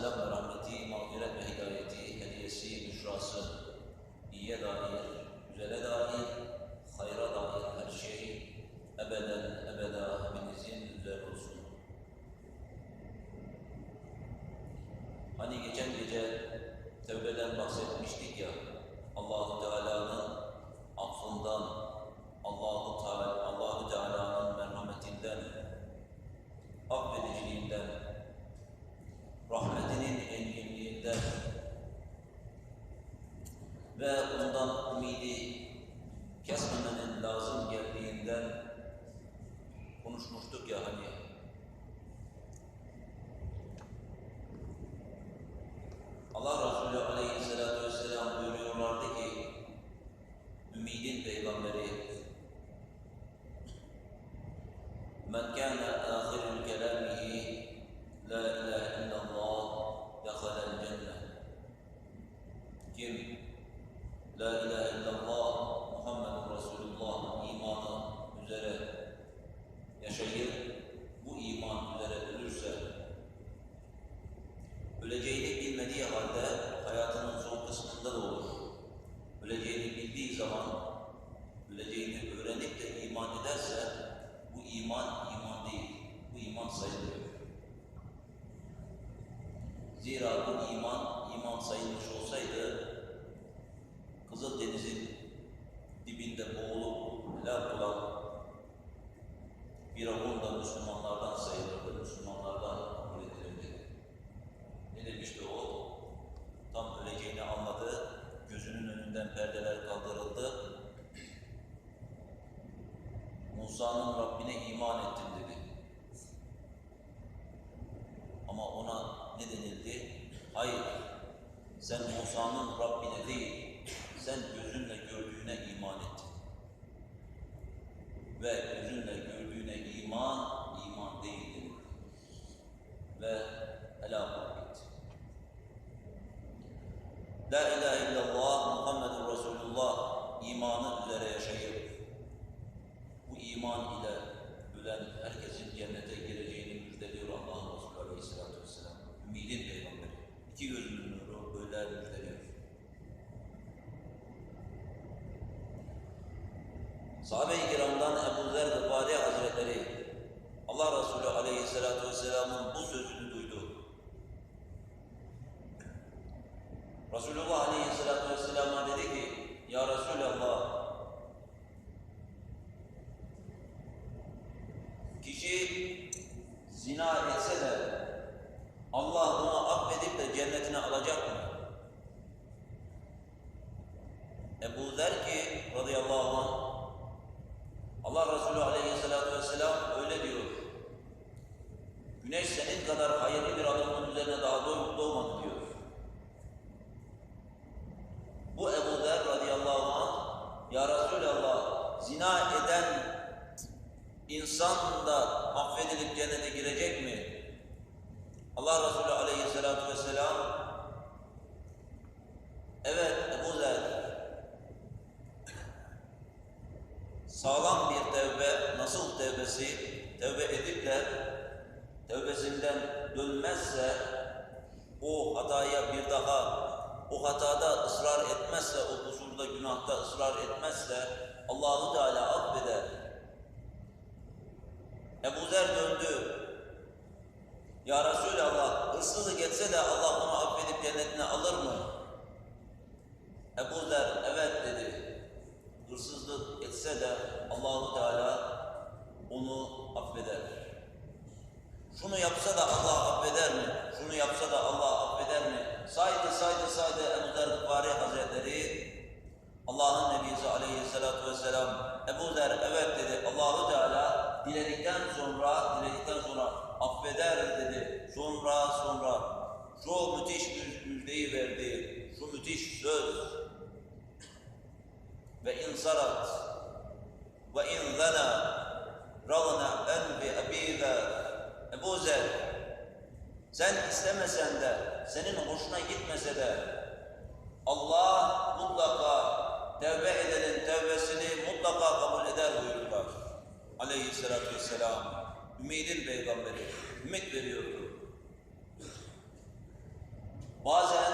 selam ve rahmeti, mağfiret ve hidayeti, hediyesi, büşrası, iyiye dair, ümidin Musa'nın Rabbine iman ettim dedi. Ama ona ne denildi? Hayır, sen Musa'nın Rabbine değil, sen gözünle gördüğüne iman ettin. Ve gözünle gördüğüne iman, iman değil denildi. Ve helak oldu. La ilahe illallah Muhammedun Resulullah imanı üzere yaşayıp bu iman ile ölen herkesin cennete gireceğini müjdeliyor Allah Resulü Aleyhisselatü Vesselam. Ümidin peygamberi. İki gözünün nuru böyle müjdeliyor. Sahabe-i kiramdan Ebu Zer Gıfari Hazretleri Allah Resulü Aleyhisselatü Vesselam'ın bu sözünü duydu. Resulullah Aleyhisselatü Vesselam'a dedi ki, Ya Resulallah, kişi zina etse de Allah onu affedip de cennetine alacak mı? Ebu Zer ki radıyallahu anh, Allah Resulü Aleyhisselatü Vesselam öyle diyor. Güneş senin kadar hayırlı bir adamın üzerine daha doğmadı diyor. Bu Ebu Der radıyallahu anh, Ya Resulallah, eden insan da affedilip cennete girecek mi? Allah Resulü aleyhissalatu vesselam, evet Ebu Der, sağlam bir tevbe, nasıl tevbesi, tevbe edip de tevbesinden dönmezse, o hataya bir daha o hatada ısrar etmezse, o kusurda, günahta ısrar etmezse Allahu Teala affeder. Ebu Zer döndü. Ya Resulallah, hırsızlık etse de Allah onu affedip cennetine alır mı? diledikten sonra, diledikten sonra affeder dedi. Sonra, sonra şu müthiş müjdeyi verdi. Şu müthiş söz. Ve insarat ve inzana ragna en bi abiga Ebu Zer sen istemesen de, senin hoşuna gitmese de Allah mutlaka tevbe edenin tevbesini mutlaka kabul eder buyurdular aleyhissalatü vesselam. Ümidin peygamberi. Ümit veriyordu. Bazen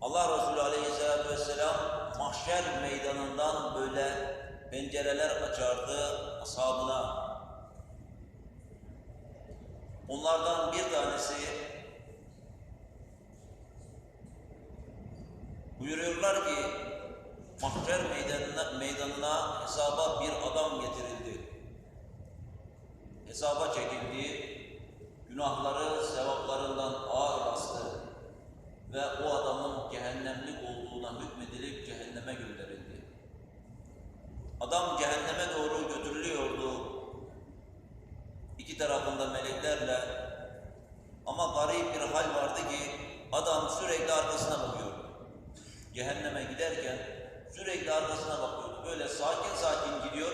Allah Resulü aleyhissalatü vesselam mahşer meydanından böyle pencereler açardı ashabına. Onlardan bir tanesi buyuruyorlar ki mahşer meydanına, meydanına hesaba bir adam getirildi. Hesaba çekildi, günahları sevaplarından ağır bastı ve o adamın cehennemlik olduğuna hükmedilip cehenneme gönderildi. Adam cehenneme doğru götürülüyordu. İki tarafında meleklerle ama garip bir hal vardı ki adam sürekli arkasına bakıyordu. Cehenneme giderken sürekli arkasına bakıyordu. Böyle sakin sakin gidiyor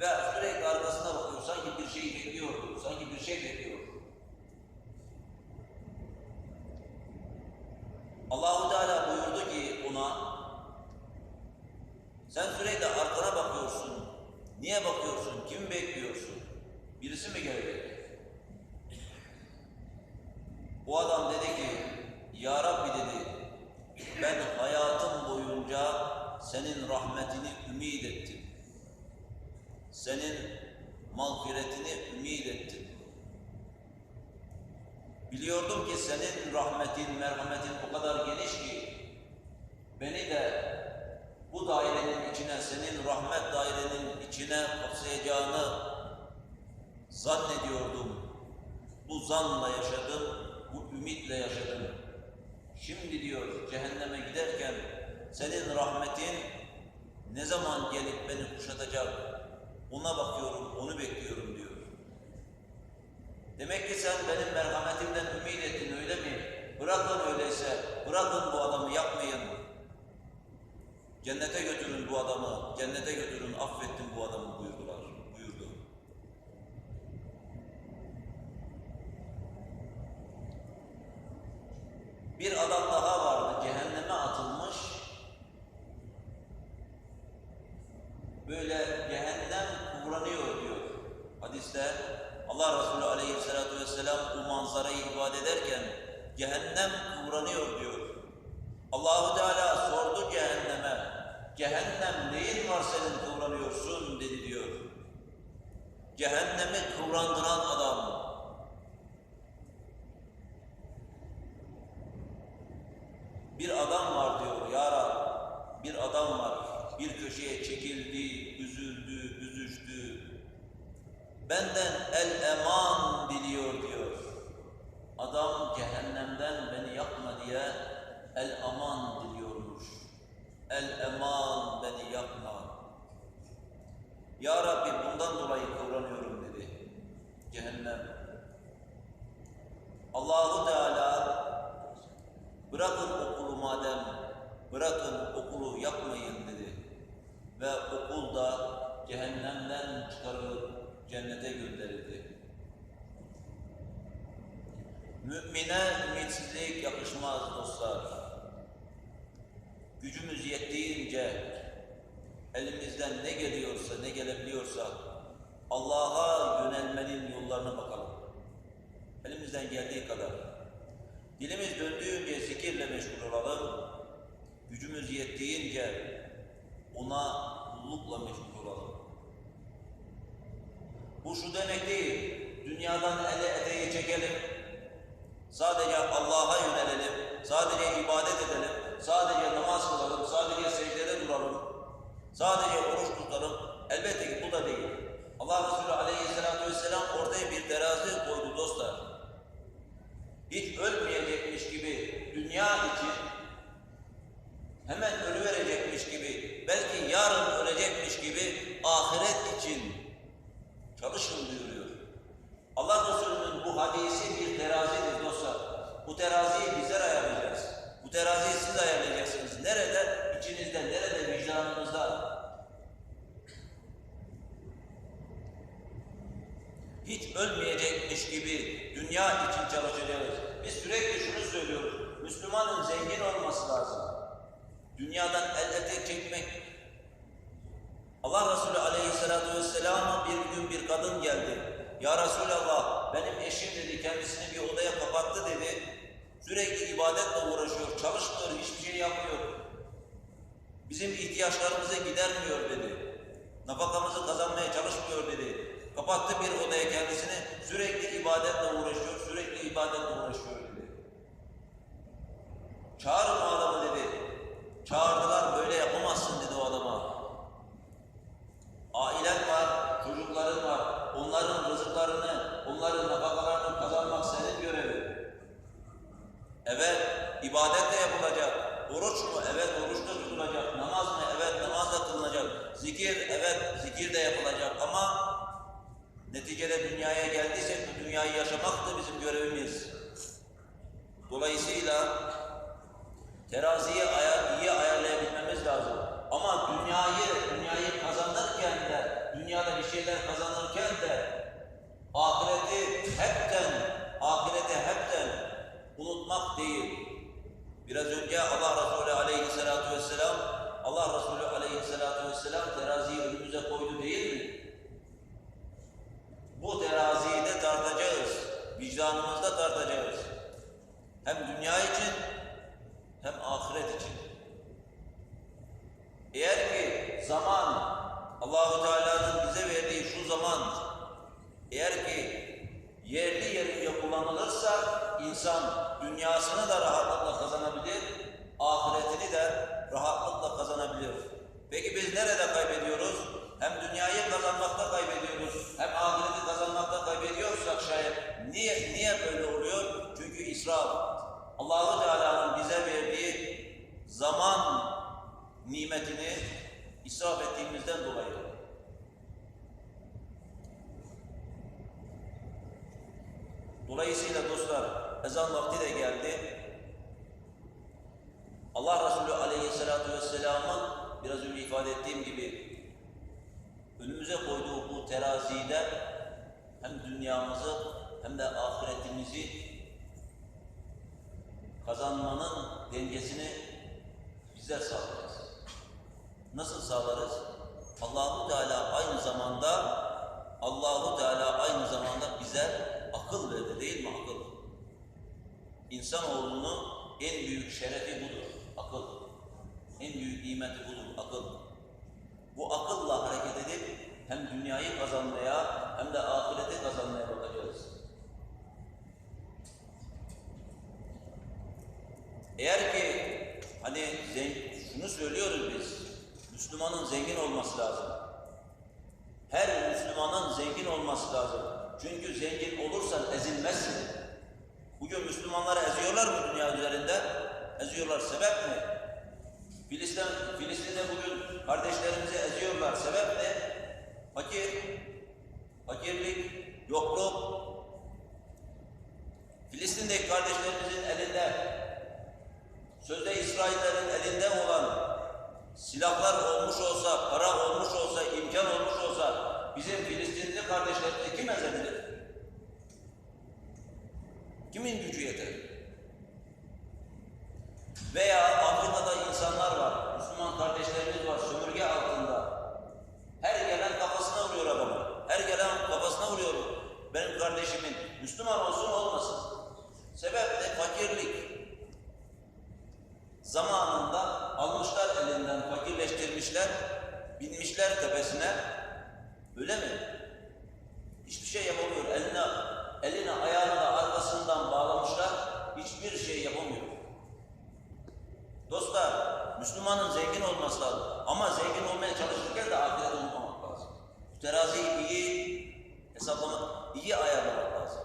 ve sürekli arkasına bakıyor. Sanki bir şey bekliyordu. Sanki bir şey bekliyordu. Allahu Teala buyurdu ki ona sen sürekli arkana bakıyorsun. Niye bakıyorsun? Kim bekliyorsun? Birisi mi gelecek? O adam dedi ki Ya Rabbi dedi ben hayatım boyunca senin rahmetini ümit ettim. Senin mağfiretini ümit ettim. Biliyordum ki senin rahmetin, merhametin o kadar geniş ki beni de bu dairenin içine, senin rahmet dairenin içine kapsayacağını zannediyordum. Bu zanla yaşadım, bu ümitle yaşadım. Şimdi diyor cehenneme giderken senin rahmetin ne zaman gelip beni kuşatacak? Ona bakıyorum, onu bekliyorum diyor. Demek ki sen benim merhametimden ümit ettin öyle mi? Bırakın öyleyse, bırakın bu adamı yapmayın. Cennete götürün bu adamı, cennete götürün, affettim bu adamı buyurdular, buyurdu. Bir adam daha vardı, cehenneme atılmış. Böyle cehennem kıvranıyor diyor. Hadiste Allah Resulü aleyhissalatü vesselam bu manzarayı ifade ederken cehennem kıvranıyor diyor. Allahu Teala sordu cehenneme, cehennem neyin var senin kıvranıyorsun dedi diyor. Cehennemi kıvrandıran adam, Bir adam var diyor ya Rab, bir adam var. Bir köşeye çekildi, üzüldü, büzüştü. Benden el eman diliyor diyor. Adam cehennemden beni yakma diye el aman diliyormuş. El eman beni yakma. Ya Rabbi bundan dolayı kıvranıyorum dedi. Cehennem. Allahu Teala Bırakın okulu madem, bırakın okulu yapmayın dedi. Ve okul da cehennemden çıkarılıp cennete gönderildi. Mümine ümitsizlik yakışmaz dostlar. Gücümüz yettiğince elimizden ne geliyorsa, ne gelebiliyorsa Allah'a yönelmenin yollarına bakalım. Elimizden geldiği kadar. Dilimiz döndüğünce zikirle meşgul olalım. Gücümüz yettiğince ona kullukla meşgul. Bu şu demek değil, dünyadan ele eteği çekelim, sadece Allah'a yönelelim, sadece ibadet edelim, sadece namaz kılalım, sadece secdede duralım, sadece oruç tutalım. Elbette ki bu da değil. Allah Resulü aleyhissalatü vesselam ortaya bir terazi koydu dostlar. Hiç ölmeyecekmiş gibi dünya için hemen ölüverecekmiş gibi belki yarın ölecekmiş gibi ahiret için çalışın buyuruyor. Allah Resulü'nün bu hadisi bir terazidir dostlar. Bu teraziyi bizler ayarlayacağız. Bu teraziyi siz ayarlayacaksınız. Nerede? İçinizde, nerede? Vicdanınızda. hiç ölmeyecekmiş gibi dünya için çalışacağız. Biz sürekli şunu söylüyoruz. Müslümanın zengin olması lazım. Dünyadan el etek çekmek Allah Resulü aleyhissalatu vesselam bir gün bir kadın geldi. Ya Resulallah benim eşim dedi kendisini bir odaya kapattı dedi. Sürekli ibadetle uğraşıyor, çalışmıyor, hiçbir şey yapmıyor. Bizim ihtiyaçlarımızı gidermiyor dedi. Nafakamızı kazanmaya çalışmıyor dedi. Kapattı bir odaya kendisini, sürekli ibadetle uğraşıyor, sürekli ibadetle uğraşıyor dedi. Çağırın o adamı dedi. Çağırdılar, böyle yapamazsın dedi o adama. Ailen var, çocukların var. Onların rızıklarını, onların nafakalarını kazanmak senin görevin. Evet, ibadet de yapılacak. Oruç mu? Evet, oruç da tutulacak. Namaz mı? Evet, namaz da kılınacak. Zikir, evet, zikir de yapılacak. Ama neticede dünyaya geldiysek bu dünyayı yaşamak da bizim görevimiz. Dolayısıyla teraziyi ayar, iyi ayarlayabilmemiz lazım. Ama dünyayı, dünyayı dünyada bir şeyler kazanırken de ahireti hepten, ahireti hepten unutmak değil. Biraz önce Allah Resulü aleyhissalatu vesselam, Allah Resulü aleyhissalatu vesselam teraziyi önümüze koydu değil mi? Bu teraziyi de tartacağız. Vicdanımızda tartacağız. Hem dünya için hem ahiret için. Eğer ki zaman Allahu Teala'nın bize verdiği şu zaman eğer ki yerli yerince kullanılırsa insan dünyasını da rahatlıkla kazanabilir, ahiretini de rahatlıkla kazanabilir. Peki biz nerede kaybediyoruz? Hem dünyayı kazanmakta kaybediyoruz, hem ahireti kazanmakta kaybediyorsak şayet niye niye böyle oluyor? Çünkü israf. Allahu Teala'nın bize verdiği zaman nimetini israf ettiğimizden dolayı. Dolayısıyla dostlar ezan vakti de geldi. Allah Resulü Aleyhisselatü Vesselam'ın biraz önce ifade ettiğim gibi önümüze koyduğu bu terazide hem dünyamızı hem de ahiretimizi kazanmanın dengesini bizler sağlarız. Nasıl sağlarız? Allahu Teala aynı zamanda Allahu Teala aynı zamanda bize akıl verdi değil mi akıl? İnsanoğlunun en büyük şerefi budur, akıl. En büyük nimeti budur, akıl. Bu akılla hareket edip hem dünyayı kazanmaya hem de ahireti kazanmaya bakacağız. Eğer ki hani şunu söylüyoruz biz, Müslümanın zengin olması lazım. Her Müslümanın zengin olması lazım. Çünkü zengin olursan ezilmezsin. Bugün Müslümanları eziyorlar mı dünya üzerinde? Eziyorlar. Sebep ne? Filistin, Filistin'de bugün kardeşlerimizi eziyorlar. Sebep ne? Fakir, fakirlik, yokluk. Filistin'deki kardeşlerimizin elinde, sözde İsraillerin elinde olan silahlar olmuş olsa, para olmuş olsa, imkan olmuş olsa bizim Filistinli kardeşlerimizi kim ezebilir? Kimin gücü yeter? Veya Afrika'da insanlar var, Müslüman kardeşlerimiz var sömürge altında. Her gelen kafasına vuruyor adamı. Her gelen kafasına vuruyor. Benim kardeşimin Müslüman olsun olmasın. Sebep de fakirlik. Zamanında almışlar elinden, fakirleştirmişler, tepesine. Öyle mi? Hiçbir şey yapamıyor. Eline, eline ayağını da arkasından bağlamışlar. Hiçbir şey yapamıyor. Dostlar, Müslümanın zengin olması lazım. Ama zengin olmaya çalışırken de ahireti unutmamak lazım. Bu teraziyi iyi hesaplamak, iyi ayarlamak lazım.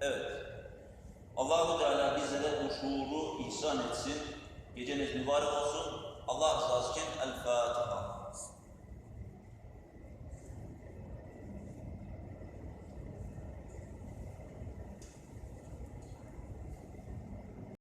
Evet. Allahu Teala bizlere bu şuuru ihsan etsin. Geceniz mübarek olsun. الله خاص جن الفاتحة.